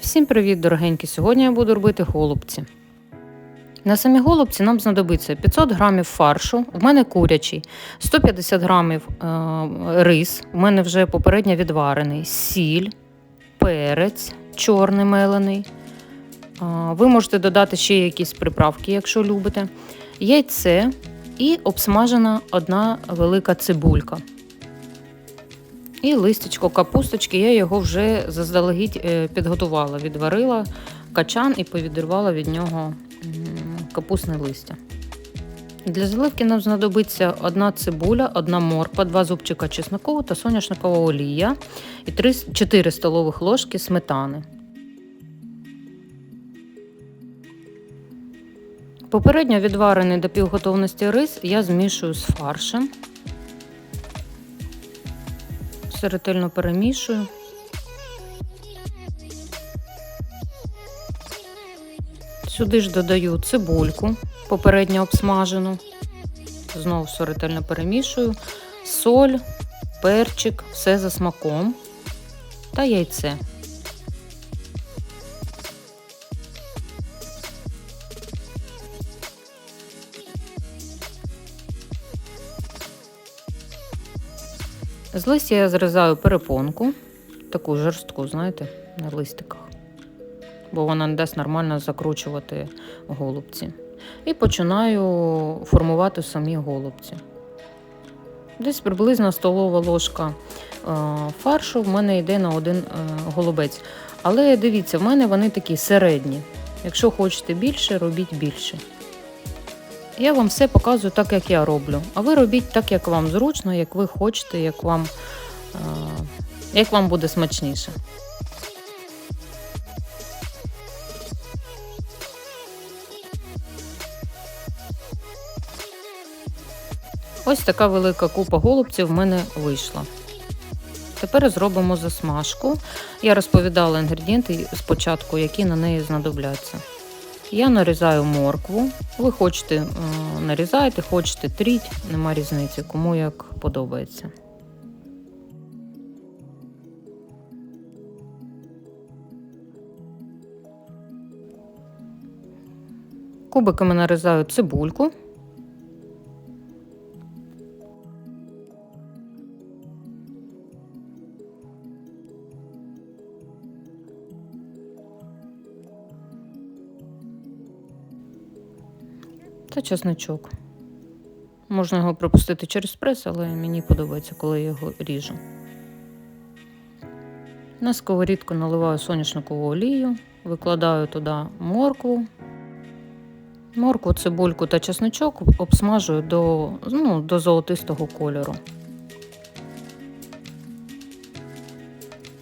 Всім привіт, дорогенькі! Сьогодні я буду робити голубці. На самі голубці нам знадобиться 500 грамів фаршу, у мене курячий, 150 грамів е, рис, у мене вже попередньо відварений, сіль, перець, чорний мелений. Е, ви можете додати ще якісь приправки, якщо любите, яйце і обсмажена одна велика цибулька. І листячко капусточки, я його вже заздалегідь е, підготувала, відварила качан і повідривала від нього капустне листя. Для заливки нам знадобиться одна цибуля, одна морква, два зубчика чесноку та соняшникова олія і 3, 4 столових ложки сметани. Попередньо відварений до півготовності рис я змішую з фаршем. Все ретельно перемішую. Сюди ж додаю цибульку, попередньо обсмажену. Знову все ретельно перемішую. Соль, перчик, все за смаком та яйце. З листя я зрізаю перепонку, таку жорстку, знаєте, на листиках, бо вона не дасть нормально закручувати голубці. І починаю формувати самі голубці. Десь приблизно столова ложка е, фаршу в мене йде на один е, голубець. Але дивіться, в мене вони такі середні. Якщо хочете більше, робіть більше. Я вам все показую так, як я роблю. А ви робіть так, як вам зручно, як ви хочете, як вам, е, як вам буде смачніше. Ось така велика купа голубців в мене вийшла. Тепер зробимо засмажку. Я розповідала інгредієнти спочатку, які на неї знадобляться. Я нарізаю моркву. Ви хочете е, нарізаєте, хочете тріть, нема різниці, кому як подобається. Кубиками нарізаю цибульку. Та чесничок. Можна його пропустити через прес, але мені подобається, коли я його ріжу. На сковорідку наливаю соняшникову олію, викладаю туди моркву. Моркву, цибульку та чесничок обсмажую до, ну, до золотистого кольору.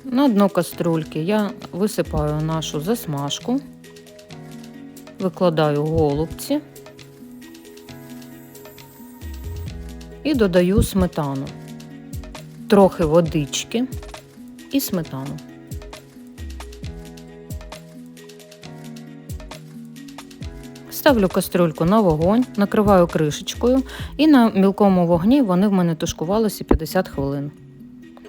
На дно каструльки я висипаю нашу засмажку, викладаю голубці. І додаю сметану, трохи водички і сметану. Ставлю кастрюльку на вогонь, накриваю кришечкою і на мілкому вогні вони в мене тушкувалися 50 хвилин.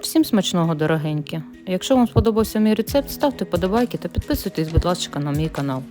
Всім смачного, дорогенькі! Якщо вам сподобався мій рецепт, ставте подобайки та підписуйтесь, будь ласка, на мій канал.